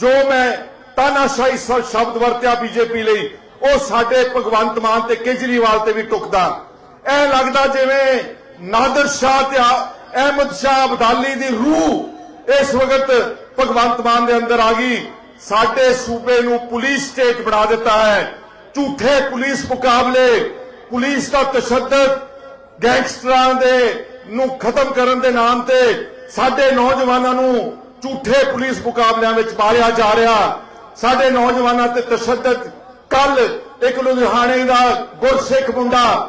ਜੋ ਮੈਂ ਤਾਨਾਸ਼ਾਹੀ ਸ਼ਬਦ ਵਰਤਿਆ ਬੀਜੇਪੀ ਲਈ, ਉਹ ਸਾਡੇ ਭਗਵੰਤ ਮਾਨ ਤੇ ਕੇਜਰੀਵਾਲ ਤੇ ਵੀ ਟੁਕਦਾ ਐ ਲੱਗਦਾ ਜਿਵੇਂ ਨਾਦਰ ਸ਼ਾਹ ਤੇ ਆ- ਅਹਿਮਦ ਸ਼ਾਹ ਅਬਦਾਲੀ ਦੀ ਰੂਹ ਇਸ ਵਕਤ ਭਗਵੰਤ ਮਾਨ ਦੇ ਅੰਦਰ ਆ ਗਈ। ਸਾਡੇ ਸੂਬੇ ਨੂੰ ਪੁਲਿਸ ਸਟੇਟ ਬਣਾ ਦਿੱਤਾ ਹੈ। ਝੂਠੇ ਪੁਲਿਸ ਮੁਕਾਬਲੇ, ਪੁਲਿਸ ਦਾ ਤਸ਼ੱਦਦ ਗੈਂਗਸਟਰਾਂ ਦੇ ਨੂੰ ਖਤਮ ਕਰਨ ਦੇ ਨਾਮ ਤੇ ਸਾਡੇ ਨੌਜਵਾਨਾਂ ਨੂੰ ਝੂਠੇ ਪੁਲਿਸ ਮੁਕਾਬਲਿਆਂ ਵਿੱਚ ਮਾਰਿਆ ਜਾ ਰਿਹਾ। ਸਾਡੇ ਨੌਜਵਾਨਾਂ ਤੇ ਤਸ਼ੱਦਦ। ਕੱਲ ਇੱਕ ਲੁਧਿਆਣੇ ਦਾ ਗੁਰਸਿੱਖ ਮੁੰਡਾ,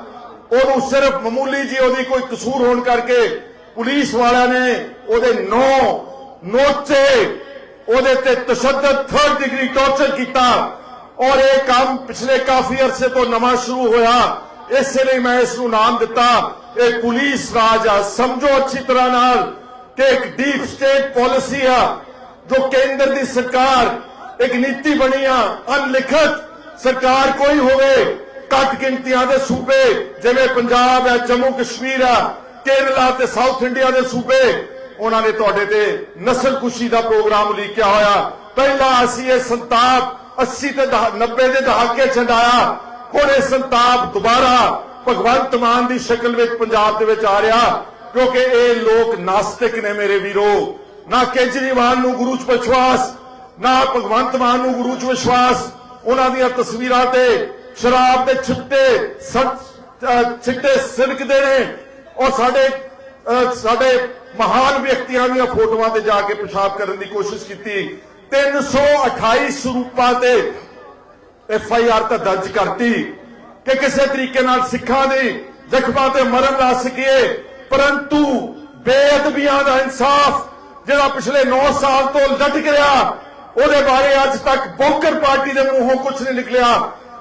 ਉਹਨੂੰ ਸਿਰਫ ਮਾਮੂਲੀ ਜੀ ਉਹਦੀ ਕੋਈ ਕਸੂਰ ਹੋਣ ਕਰਕੇ ਪੁਲਿਸ ਵਾਲਿਆਂ ਨੇ ਉਹਦੇ ਨੌ ਨੋਚੇ ਉਹਦੇ ਤੇ ਤਸ਼ੱਦਦ ਥਰਡ ਡਿਗਰੀ ਟੌਰਚਰ ਕੀਤਾ। ਔਰ ਇਹ ਕੰਮ ਪਿਛਲੇ ਕਾਫੀ ਅਰਸੇ ਤੋਂ ਨਵਾਂ ਸ਼ੁਰੂ ਹੋਇਆ। ਇਸੇ ਲਈ ਮੈਂ ਇਸ ਨੂੰ ਨਾਮ ਦਿੱਤਾ। ਇਹ ਪੁਲਿਸ ਰਾਜ ਆ। ਸਮਝੋ ਅੱਛੀ ਤਰ੍ਹਾਂ ਨਾਲ। ਕਿ ਇੱਕ ਡੀਪ ਸਟੇਟ ਪਾਲਿਸੀ ਆ, ਜੋ ਕੇਂਦਰ ਦੀ ਸਰਕਾਰ ਇੱਕ ਨੀਤੀ ਬਣੀ ਆ, ਅਨਲਿਖਤ ਸਰਕਾਰ ਕੋਈ ਹੋਵੇ, ਘੱਟ ਗਿਣਤੀਆਂ ਦੇ ਸੂਬੇ, ਜਿਵੇਂ ਪੰਜਾਬ ਹੈ ਜੰਮੂ ਕਸ਼ਮੀਰ ਆ, ਕੇਰਲਾ ਤੇ ਸਾਊਥ ਇੰਡੀਆ ਦੇ ਸੂਬੇ, ਉਹਨਾਂ ਨੇ ਤੁਹਾਡੇ ਤੇ ਨਸਲ ਕੁਸ਼ੀ ਦਾ ਪ੍ਰੋਗਰਾਮ ਲੀਕਿਆ ਹੋਇਆ। ਪਹਿਲਾਂ ਅਸੀਂ ਇਹ ਸੰਤਾਪ 80 ਤੇ ਦਹਾ- 90 ਦੇ ਦਹਾਕੇ ਛਡਾਇਆ ਹੁਣ ਇਹ ਸੰਤਾਪ ਦੁਬਾਰਾ ਭਗਵੰਤ ਮਾਨ ਦੀ ਸ਼ਕਲ ਵਿੱਚ ਪੰਜਾਬ ਦੇ ਵਿੱਚ ਆ ਰਿਹਾ। ਕਿਉਂਕਿ ਇਹ ਲੋਕ ਨਾਸਤਿਕ ਨੇ ਮੇਰੇ ਵੀਰੋ। ਨਾ ਕੇਜਰੀਵਾਲ ਨੂੰ ਗੁਰੂ ਚ ਵਿਸ਼ਵਾਸ, ਨਾ ਭਗਵੰਤ ਮਾਨ ਨੂੰ ਗੁਰੂ ਚ ਵਿਸ਼ਵਾਸ। ਉਹਨਾਂ ਦੀਆਂ ਤਸਵੀਰਾਂ ਤੇ ਸ਼ਰਾਬ ਦੇ ਛਿੱਟੇ ਛਿੱਟੇ ਸਿਲਕਦੇ ਨੇ। ਔਰ ਸਾਡੇ ਸਾਡੇ ਮਹਾਨ ਵਿਅਕਤੀਆਂ ਦੀਆਂ ਫੋਟੋਆਂ ਤੇ ਜਾ ਕੇ ਪਿਸ਼ਾਬ ਕਰਨ ਦੀ ਕੋਸ਼ਿਸ਼ ਕੀਤੀ। 328 ਸਰੂਪਾਂ ਤੇ ਐਫ ਆਈ ਆਰ ਤਾਂ ਦਰਜ ਕਰਤੀ ਕਿ ਕਿਸੇ ਤਰੀਕੇ ਨਾਲ ਸਿੱਖਾਂ ਦੀ ਜ਼ਖਮਾਂ ਤੇ ਮਰਨ ਲਾ ਸਕੀਏ ਪਰੰਤੂ ਬੇਅਦਬੀਆਂ ਦਾ ਇਨਸਾਫ ਜਿਹੜਾ ਪਿਛਲੇ 9 ਸਾਲ ਤੋਂ ਲਟਕ ਰਿਹਾ ਉਹਦੇ ਬਾਰੇ ਅੱਜ ਤੱਕ ਬੋਕਰ ਪਾਰਟੀ ਦੇ ਮੂੰਹੋਂ ਕੁਝ ਨਹੀਂ ਨਿਕਲਿਆ।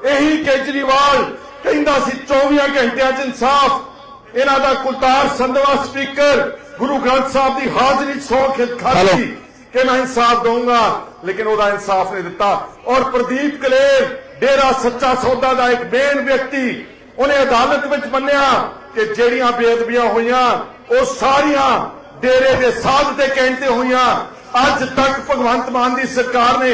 ਇਹੀ ਕੇਜਰੀਵਾਲ ਕਹਿੰਦਾ ਸੀ 24 ਘੰਟਿਆਂ 'ਚ ਇਨਸਾਫ। ਇਹਨਾਂ ਦਾ ਕੁਲਤਾਰ ਸੰਧਵਾ ਸਪੀਕਰ ਗੁਰੂ ਗ੍ਰੰਥ ਸਾਹਿਬ ਦੀ ਹਾਜ਼ਰੀ 'ਚ ਸੌ ਖਾਤੀ ਕਿ ਮੈਂ ਇਨਸਾਫ ਦਊਂਗਾ ਲੇਕਿਨ ਉਹਦਾ ਇਨਸਾਫ ਨਹੀਂ ਦਿੱਤਾ। ਔਰ ਪ੍ਰਦੀਪ ਕਲੇਰ ਡੇਰਾ ਸੱਚਾ ਸੌਦਾ ਦਾ ਇੱਕ ਮੇਨ ਵਿਅਕਤੀ ਉਹਨੇ ਅਦਾਲਤ ਵਿੱਚ ਮੰਨਿਆ ਕਿ ਜਿਹੜੀਆਂ ਬੇਅਦਬੀਆਂ ਹੋਈਆਂ, ਉਹ ਸਾਰੀਆਂ ਡੇਰੇ ਦੇ ਸਾਧ ਤੇ ਕਹਿੰਦੇ ਹੋਈਆਂ। ਅੱਜ ਤੱਕ ਭਗਵੰਤ ਮਾਨ ਦੀ ਸਰਕਾਰ ਨੇ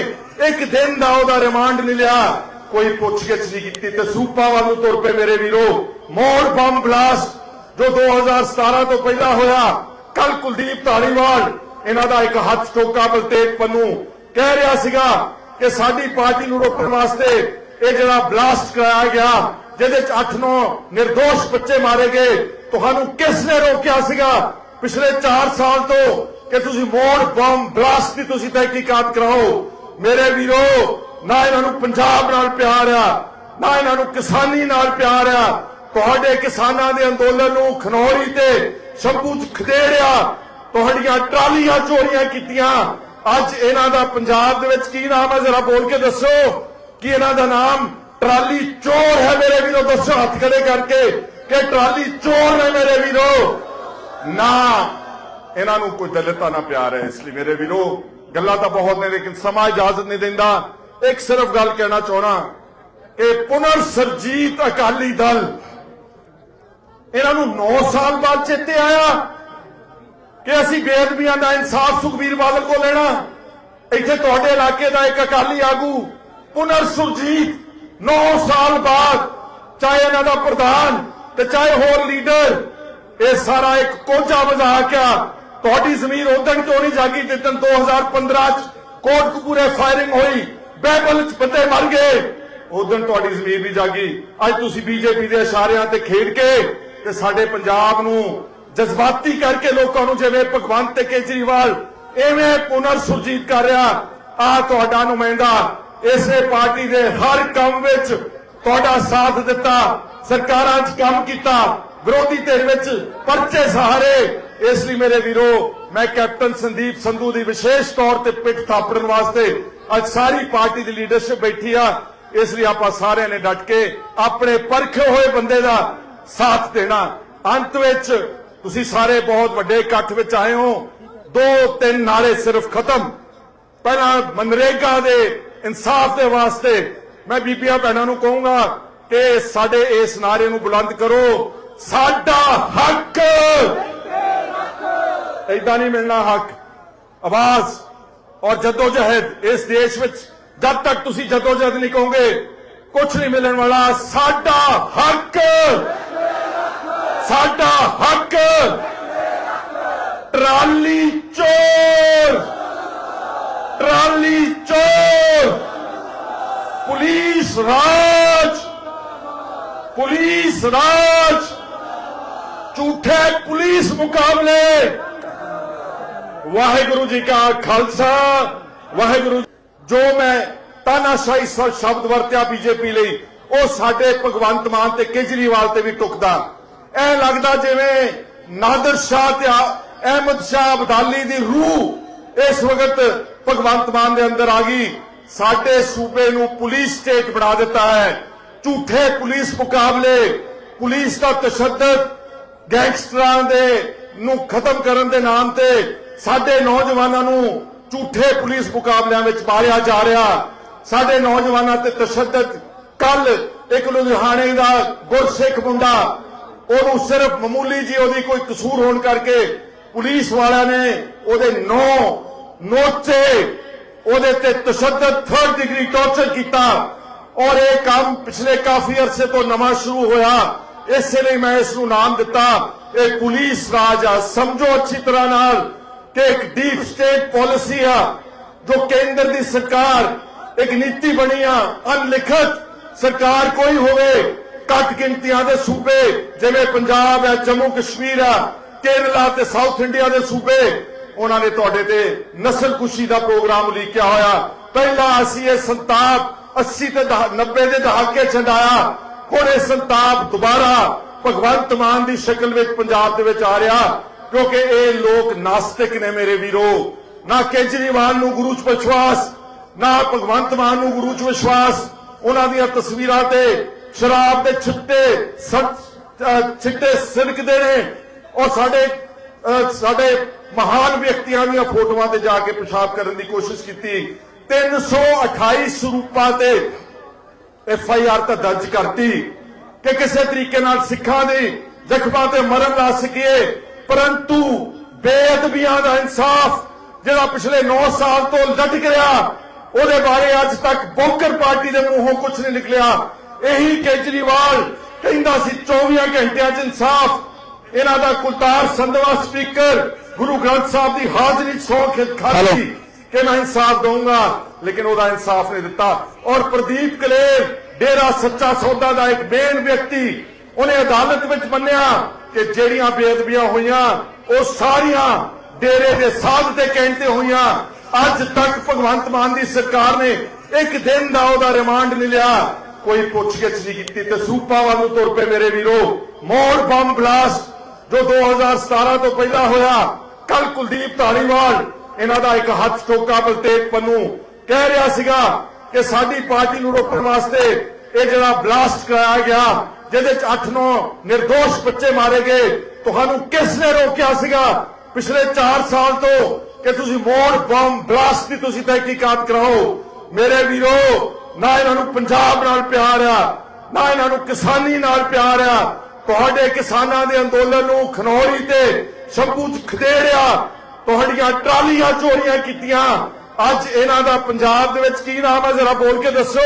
ਇੱਕ ਦਿਨ ਦਾ ਉਹਦਾ ਰਿਮਾਂਡ ਨਹੀਂ ਲਿਆ। ਕੋਈ ਪੁੱਛਗਿੱਛ ਨਹੀਂ ਕੀਤੀ ਤੇ ਸੂਪਾ ਵੱਲ ਨੂੰ ਤੁਰ ਪਏ ਮੇਰੇ ਵੀਰੋ। ਮੋੜ ਬੰਬ ਬਲਾਸਟ ਜੋ 2017 ਤੋਂ ਪਹਿਲਾਂ ਹੋਇਆ ਕੱਲ ਕੁਲਦੀਪ ਧਾਲੀਵਾਲ, ਇਹਨਾਂ ਦਾ ਇੱਕ ਹੱਥ ਟੋਕਾ ਬਲਤੇਜ ਪੰਨੂ ਕਹਿ ਰਿਹਾ ਸੀਗਾ ਕਿ ਸਾਡੀ ਪਾਰਟੀ ਨੂੰ ਰੋਕਣ ਵਾਸਤੇ ਇਹ ਜਿਹੜਾ ਬਲਾਸਟ ਕਰਾਇਆ ਗਿਆ ਜਿਹਦੇ ਚ 8-9 નિર્ਦੋਸ਼ ਬੱਚੇ ਮਾਰੇ ਗਏ। ਤੁਹਾਨੂੰ ਕਿਸ ਨੇ ਰੋਕਿਆ ਸੀਗਾ? ਪਿਛਲੇ 4 ਸਾਲ ਤੋਂ ਕਿ ਤੁਸੀਂ ਮੋੜ, ਬੰਬ, ਬਲਾਸਟ ਦੀ ਤੁਸੀਂ ਤਹਿਕੀਕਾਤ ਕਰਾਓ। ਮੇਰੇ ਵੀਰੋ, ਨਾ ਇਹਨਾਂ ਨੂੰ ਪੰਜਾਬ ਨਾਲ ਪਿਆਰ ਆ, ਨਾ ਇਹਨਾਂ ਨੂੰ ਕਿਸਾਨੀ ਨਾਲ ਪਿਆਰ ਆ। ਤੁਹਾਡੇ ਕਿਸਾਨਾਂ ਦੇ ਅੰਦੋਲਨ ਨੂੰ ਖਨੌਰੀ ਤੇ ਸ਼ੰਭੂ ਚ ਖਦੇੜਿਆ, ਤੁਹਾਡੀਆਂ ਟਰਾਲੀਆਂ ਚੋਰੀਆਂ ਕੀਤੀਆਂ। ਅੱਜ ਇਹਨਾਂ ਦਾ ਪੰਜਾਬ ਦੇ ਵਿੱਚ ਕੀ ਨਾਮ ਹੈ ਜ਼ਰਾ ਬੋਲ ਕੇ ਦੱਸੋ ਕਿ ਇਹਨਾਂ ਦਾ ਨਾਮ ਟਰਾਲੀ ਚੋਰ ਹੈ ਮੇਰੇ ਵੀਰੋ, ਦੱਸੋ ਹੱਥ ਖੜੇ ਕਰਕੇ ਕਿ ਟਰਾਲੀ ਚੋਰ ਹੈ ਮੇਰੇ ਵੀਰੋ। ਨਾ, ਇਹਨਾਂ ਨੂੰ ਕੋਈ ਦਲਿਤਾਂ ਨਾਲ ਪਿਆਰ ਹੈ, ਇਸ ਲਈ ਮੇਰੇ ਵੀਰੋ, ਗੱਲਾਂ ਤਾਂ ਬਹੁਤ ਨੇ, ਲੇਕਿਨ ਸਮਾਂ ਇਜਾਜ਼ਤ ਨਹੀਂ ਦਿੰਦਾ। ਇੱਕ ਸਿਰਫ ਗੱਲ ਕਹਿਣਾ ਚਾਹਣਾ ਕਿ ਪੁਨਰ ਸਰਜੀਤ ਅਕਾਲੀ ਦਲ ਇਹਨਾਂ ਨੂੰ 9 ਸਾਲ ਬਾਅਦ ਚੇਤੇ ਆਇਆ ਕਿ ਅਸੀਂ ਬੇਅਦਬੀਆਂ ਦਾ ਇਨਸਾਫ ਸੁਖਬੀਰ ਬਾਦਲ ਕੋਲ ਲੈਣਾ। ਇੱਥੇ ਤੁਹਾਡੇ ਇਲਾਕੇ ਦਾ ਇੱਕ ਅਕਾਲੀ ਆਗੂ, ਪੁਨਰ ਸੁਰਜੀਤ 9 ਸਾਲ ਬਾਅਦ ਚਾਹੇ ਇਹਨਾਂ ਦਾ ਪ੍ਰਧਾਨ ਤੇ ਚਾਹੇ ਹੋਰ ਲੀਡਰ, ਇਹ ਸਾਰਾ ਇੱਕ ਕੋਝਾ ਮਜ਼ਾਕ ਆ। ਤੁਹਾਡੀ ਜ਼ਮੀਰ ਉਦੋਂ ਕਿਉਂ ਨਹੀਂ ਜਾਗੀ? ਜਿੱਦਣ 2015 ਚ ਕੋਟਕਪੂਰੇ ਫਾਇਰਿੰਗ ਹੋਈ ਬੈਬਲ ਚ ਬੰਦੇ ਮਰ ਗਏ। ਉਦੋਂ ਤੁਹਾਡੀ ਜ਼ਮੀਰ ਨਹੀਂ ਜਾਗੀ। ਅੱਜ ਤੁਸੀਂ ਬੀਜੇਪੀ ਦੇ ਇਸ਼ਾਰਿਆਂ ਤੇ ਖੇਡ ਕੇ ਤੇ ਸਾਡੇ ਪੰਜਾਬ ਨੂੰ ਜਜ਼ਬਾਤੀ ਕਰਕੇ ਲੋਕਾਂ ਨੂੰ ਜਿਵੇਂ ਭਗਵੰਤ ਤੇ ਕੇਜਰੀਵਾਲ, ਐਵੇਂ ਪੁਨਰ ਸੁਰਜੀਤ ਕਰ ਰਿਹਾ। ਆ ਤੁਹਾਡਾ ਨੁਮਾਇੰਦਾ ਇਸੇ ਪਾਰਟੀ ਦੇ ਹਰ ਕੰਮ ਵਿੱਚ ਤੁਹਾਡਾ ਸਾਥ ਦਿੱਤਾ, ਸਰਕਾਰਾਂ 'ਚ ਕੰਮ ਕੀਤਾ, ਵਿਰੋਧੀ ਧਿਰ ਵਿੱਚ ਪਰਚੇ ਸਹਾਰੇ। ਇਸ ਲਈ ਮੇਰੇ ਵੀਰੋ, ਮੈਂ ਕੈਪਟਨ ਸੰਦੀਪ ਸੰਧੂ ਦੀ ਵਿਸ਼ੇਸ਼ ਤੌਰ ਤੇ ਪਿੱਠ ਥਾਪੜਨ ਵਾਸਤੇ ਅੱਜ ਸਾਰੀ ਪਾਰਟੀ ਦੀ ਲੀਡਰਸ਼ਿਪ ਬੈਠੀ ਆ। ਇਸ ਲਈ ਆਪਾਂ ਸਾਰਿਆਂ ਨੇ ਡਟ ਕੇ ਆਪਣੇ ਪਰਖੇ ਹੋਏ ਬੰਦੇ ਦਾ ਸਾਥ ਦੇਣਾ। ਅੰਤ ਵਿੱਚ ਤੁਸੀਂ ਸਾਰੇ ਬਹੁਤ ਵੱਡੇ ਇਕੱਠ ਵਿੱਚ ਆਏ ਹੋ। ਦੋ ਤਿੰਨ ਨਾਰੇ ਸਿਰਫ ਖਤਮ। ਪਹਿਲਾਂ ਮਨਰੇਗਾ ਦੇ ਇਨਸਾਫ ਦੇ ਵਾਸਤੇ ਮੈਂ ਬੀਬੀਆਂ ਭੈਣਾਂ ਨੂੰ ਕਹੂੰਗਾ ਕਿ ਸਾਡੇ ਇਸ ਨਾਰੇ ਨੂੰ ਬੁਲੰਦ ਕਰੋ। ਸਾਡਾ ਹੱਕ! ਐਦਾਂ ਨਹੀਂ ਮਿਲਣਾ ਹੱਕ। ਆਵਾਜ਼ ਔਰ ਜਦੋਜਹਿਦ ਇਸ ਦੇਸ਼ ਵਿੱਚ ਜਦ ਤੱਕ ਤੁਸੀਂ ਜਦੋਜਹਿਦ ਨਹੀਂ ਕਹੋਗੇ ਕੁਝ ਨਹੀਂ ਮਿਲਣ ਵਾਲਾ। ਸਾਡਾ ਹੱਕ! ਸਾਡਾ ਹੱਕ! ਟਰਾਲੀ ਚੋਰ! ਪੁਲਿਸ ਰਾਜ! ਪੁਲਿਸ ਰਾਜ! ਝੂਠੇ ਪੁਲਿਸ ਮੁਕਾਬਲੇ! ਵਾਹਿਗੁਰੂ ਜੀ ਕਾ ਖਾਲਸਾ, ਵਾਹਿਗੁਰੂ ਜੋ ਮੈਂ ਤਾਨਾਸ਼ਾਹੀ ਸ਼ਬਦ ਵਰਤਿਆ ਬੀਜੇਪੀ ਲਈ, ਉਹ ਸਾਡੇ ਭਗਵੰਤ ਮਾਨ ਤੇ ਕੇਜਰੀਵਾਲ ਤੇ ਵੀ ਟੁਕਦਾ। ਐ ਲੱਗਦਾ ਜਿਵੇਂ ਨਾਦਰ ਸ਼ਾਹ ਤੇ ਅਹਿਮਦ ਸ਼ਾਹ ਅਬਦਾਲੀ ਦੀ ਰੂਹ ਇਸ ਵਕਤ ਭਗਵੰਤ ਮਾਨ ਦੇ ਅੰਦਰ ਆ ਗਈ। ਸਾਡੇ ਸੂਬੇ ਨੂੰ ਪੁਲਿਸ ਸਟੇਟ ਬਣਾ ਦਿੱਤਾ ਹੈ। ਝੂਠੇ ਪੁਲਿਸ ਮੁਕਾਬਲੇ, ਪੁਲਿਸ ਦਾ ਤਸ਼ੱਦਦ ਗੈਂਗਸਟਰਾਂ ਦੇ ਨੂੰ ਖਤਮ ਕਰਨ ਦੇ ਨਾਮ ਤੇ ਸਾਡੇ ਨੌਜਵਾਨਾਂ ਨੂੰ ਝੂਠੇ ਪੁਲਿਸ ਮੁਕਾਬਲਿਆਂ ਵਿੱਚ ਮਾਰਿਆ ਜਾ ਰਿਹਾ। ਸਾਡੇ ਨੌਜਵਾਨਾਂ ਤੇ ਤਸ਼ੱਦਦ ਕੱਲ ਇੱਕ ਲੁਧਿਆਣੇ ਦਾ ਗੁਰਸਿੱਖ ਮੁੰਡਾ, ਉਹਨੂੰ ਸਿਰਫ ਮਾਮੂਲੀ ਜੀ ਉਹਦੀ ਕੋਈ ਕਸੂਰ ਹੋਣ ਕਰਕੇ ਪੁਲਿਸ ਵਾਲਿਆਂ ਨੇ ਉਹਦੇ ਨੌ ਨੋਚੇ ਉਹਦੇ ਤੇ ਤਸ਼ੱਦਦ ਥਰਡ ਡਿਗਰੀ ਟੌਰਚਰ ਕੀਤਾ। ਔਰ ਇਹ ਕੰਮ ਪਿਛਲੇ ਕਾਫੀ ਅਰਸੇ ਤੋਂ ਨਵਾਂ ਸ਼ੁਰੂ ਹੋਇਆ। ਇਸੇ ਲਈ ਮੈਂ ਇਸ ਨੂੰ ਨਾਮ ਦਿੱਤਾ। ਇਹ ਪੁਲਿਸ ਰਾਜ ਆ। ਸਮਝੋ ਅੱਛੀ ਤਰ੍ਹਾਂ ਨਾਲ ਕਿ ਇੱਕ ਡੀਪ ਸਟੇਟ ਪਾਲਿਸੀ ਆ, ਜੋ ਕੇਂਦਰ ਦੀ ਸਰਕਾਰ ਇੱਕ ਨੀਤੀ ਬਣੀ ਆ, ਅਨਲਿਖਤ। ਸਰਕਾਰ ਕੋਈ ਹੋਵੇ, ਘੱਟ ਗਿਣਤੀਆਂ ਦੇ ਸੂਬੇ, ਜਿਵੇਂ ਪੰਜਾਬ ਹੈ ਜੰਮੂ ਕਸ਼ਮੀਰ ਆ, ਕੇਰਲਾ ਤੇ ਸਾਊਥ ਇੰਡੀਆ ਦੇ ਸੂਬੇ ਉਹਨਾਂ ਨੇ ਤੁਹਾਡੇ ਤੇ ਨਸਲਕੁਸ਼ੀ ਦਾ ਪ੍ਰੋਗਰਾਮ ਲਿਖਿਆ ਹੋਇਆ। ਪਹਿਲਾਂ ਅਸੀਂ ਇਹ ਸੰਤਾਪ 80 ਤੇ 90 ਦੇ ਦਹਾਕੇ ਛਡਾਇਆ ਹੁਣ ਇਹ ਸੰਤਾਪ ਦੁਬਾਰਾ ਭਗਵੰਤ ਮਾਨ ਦੀ ਸ਼ਕਲ ਵਿੱਚ ਪੰਜਾਬ ਦੇ ਵਿੱਚ ਆ ਰਿਹਾ। ਕਿਉਂਕਿ ਇਹ ਲੋਕ ਨਾਸਤਿਕ ਨੇ ਮੇਰੇ ਵੀਰੋ। ਨਾ ਕੇਜਰੀਵਾਲ ਨੂੰ ਗੁਰੂ ਚ ਵਿਸ਼ਵਾਸ, ਨਾ ਭਗਵੰਤ ਮਾਨ ਨੂੰ ਗੁਰੂ ਚ ਵਿਸ਼ਵਾਸ। ਉਹਨਾਂ ਦੀਆਂ ਤਸਵੀਰਾਂ ਤੇ ਸ਼ਰਾਬ ਦੇ ਛਿੱਟੇ ਸੱਚ- ਅਹ, ਛਿੱਟੇ ਸਿਲਕਦੇ ਨੇ। ਔਰ ਸਾਡੇ ਸਾਡੇ ਮਹਾਨ ਵਿਅਕਤੀਆਂ ਦੀਆਂ ਫੋਟੋਆਂ ਤੇ ਜਾ ਕੇ ਪਿਸ਼ਾਬ ਕਰਨ ਦੀ ਕੋਸ਼ਿਸ਼ ਕੀਤੀ। 328 ਸਰੂਪਾਂ ਤੇ ਐਫ ਆਈ ਆਰ ਤਾਂ ਦਰਜ ਕਰਤੀ ਕਿ ਕਿਸੇ ਤਰੀਕੇ ਨਾਲ ਸਿੱਖਾਂ ਦੀ ਜ਼ਖਮਾਂ ਤੇ ਮਰਨ ਲਾ ਸਕੀਏ ਪਰੰਤੂ ਬੇਅਦਬੀਆਂ ਦਾ ਇਨਸਾਫ ਜਿਹੜਾ ਪਿਛਲੇ 9 ਸਾਲ ਤੋਂ ਲਟਕ ਰਿਹਾ, ਉਹਦੇ ਬਾਰੇ ਅੱਜ ਤੱਕ ਬੋਕਰ ਪਾਰਟੀ ਦੇ ਮੂੰਹੋਂ ਕੁਝ ਨਹੀਂ ਨਿਕਲਿਆ। ਇਹੀ ਕੇਜਰੀਵਾਲ ਕਹਿੰਦਾ ਸੀ 24 ਘੰਟਿਆਂ 'ਚ ਇਨਸਾਫ ਇਹਨਾਂ ਦਾ ਕੁਲਤਾਰ ਸੰਧਵਾ ਸਪੀਕਰ ਗੁਰੂ ਗ੍ਰੰਥ ਸਾਹਿਬ ਦੀ ਹਾਜ਼ਰੀ ਸੌ ਖਾਤੀ ਕਿ ਮੈਂ ਇਨਸਾਫ ਦਊਂਗਾ ਲੇਕਿਨ ਉਹਦਾ ਇਨਸਾਫ ਨਹੀਂ ਦਿੱਤਾ। ਔਰ ਪ੍ਰਦੀਪ ਕਲੇਰ ਡੇਰਾ ਸੱਚਾ ਸੌਦਾ ਦਾ ਇੱਕ ਮੇਨ ਵਿਅਕਤੀ ਉਹਨੇ ਅਦਾਲਤ ਵਿੱਚ ਮੰਨਿਆ ਕਿ ਜਿਹੜੀਆਂ ਬੇਅਦਬੀਆਂ ਹੋਈਆਂ ਉਹ ਸਾਰੀਆਂ ਡੇਰੇ ਦੇ ਸਾਧ ਤੇ ਕਹਿਣ ਤੇ ਹੋਈਆਂ। ਅੱਜ ਤੱਕ ਭਗਵੰਤ ਮਾਨ ਦੀ ਸਰਕਾਰ ਨੇ ਇੱਕ ਦਿਨ ਦਾ ਉਹਦਾ ਰਿਮਾਂਡ ਨਹੀਂ ਲਿਆ। ਕੋਈ ਪੁੱਛਗਿੱਛ ਨਹੀਂ ਕੀਤੀ। ਤੇ ਸੂਪਾ ਵੱਲ ਨੂੰ ਤੁਰ ਪਏ ਮੇਰੇ ਵੀਰੋ। ਮੋੜ ਬੰਬ ਬਲਾਸਟ। ਜੋ 2017 ਤੋਂ ਪਹਿਲਾਂ ਹੋਇਆ, ਕੱਲ ਕੁਲਦੀਪ ਧਾਲੀਵਾਲ ਇਹਨਾਂ ਦਾ ਇੱਕ ਹੱਥ ਟੋਕਾ ਬਲਤੇਜ ਪੰਨੂ ਕਹਿ ਰਿਹਾ ਸੀਗਾ ਕਿ ਸਾਡੀ ਪਾਰਟੀ ਨੂੰ ਰੋਕਣ ਵਾਸਤੇ ਇਹ ਜਿਹੜਾ ਬਲਾਸਟ ਕਰਾਇਆ ਗਿਆ, ਜਿਹਦੇ ਚ 8-9 નિર્ਦੋਸ਼ ਬੱਚੇ ਮਾਰੇ ਗਏ, ਤੁਹਾਨੂੰ ਕਿਸ ਨੇ ਰੋਕਿਆ ਸੀਗਾ? ਪਿਛਲੇ 4 ਸਾਲ ਤੋਂ ਕਿ ਤੁਸੀਂ ਮੋੜ ਬੰਬ ਬਲਾਸਟ ਦੀ ਤੁਸੀਂ ਤਹਿਕੀਕਾਤ ਕਰਾਓ। ਮੇਰੇ ਵੀਰੋ, ਨਾ ਇਹਨਾਂ ਨੂੰ ਪੰਜਾਬ ਨਾਲ ਪਿਆਰ ਆ, ਨਾ ਇਹਨਾਂ ਨੂੰ ਕਿਸਾਨੀ ਨਾਲ ਪਿਆਰ ਆ ਤੁਹਾਡੇ ਕਿਸਾਨਾਂ ਦੇ ਅੰਦੋਲਨ ਨੂੰ ਖਨੌਰੀ ਤੇ ਸ਼ੰਭੂ ਚ ਖਦੇੜਿਆ, ਤੁਹਾਡੀਆਂ ਟਰਾਲੀਆਂ ਚੋਰੀਆਂ ਕੀਤੀਆਂ। ਅੱਜ ਇਹਨਾਂ ਦਾ ਪੰਜਾਬ ਦੇ ਵਿੱਚ ਕੀ ਨਾਮ ਹੈ? ਜ਼ਰਾ ਬੋਲ ਕੇ ਦੱਸੋ।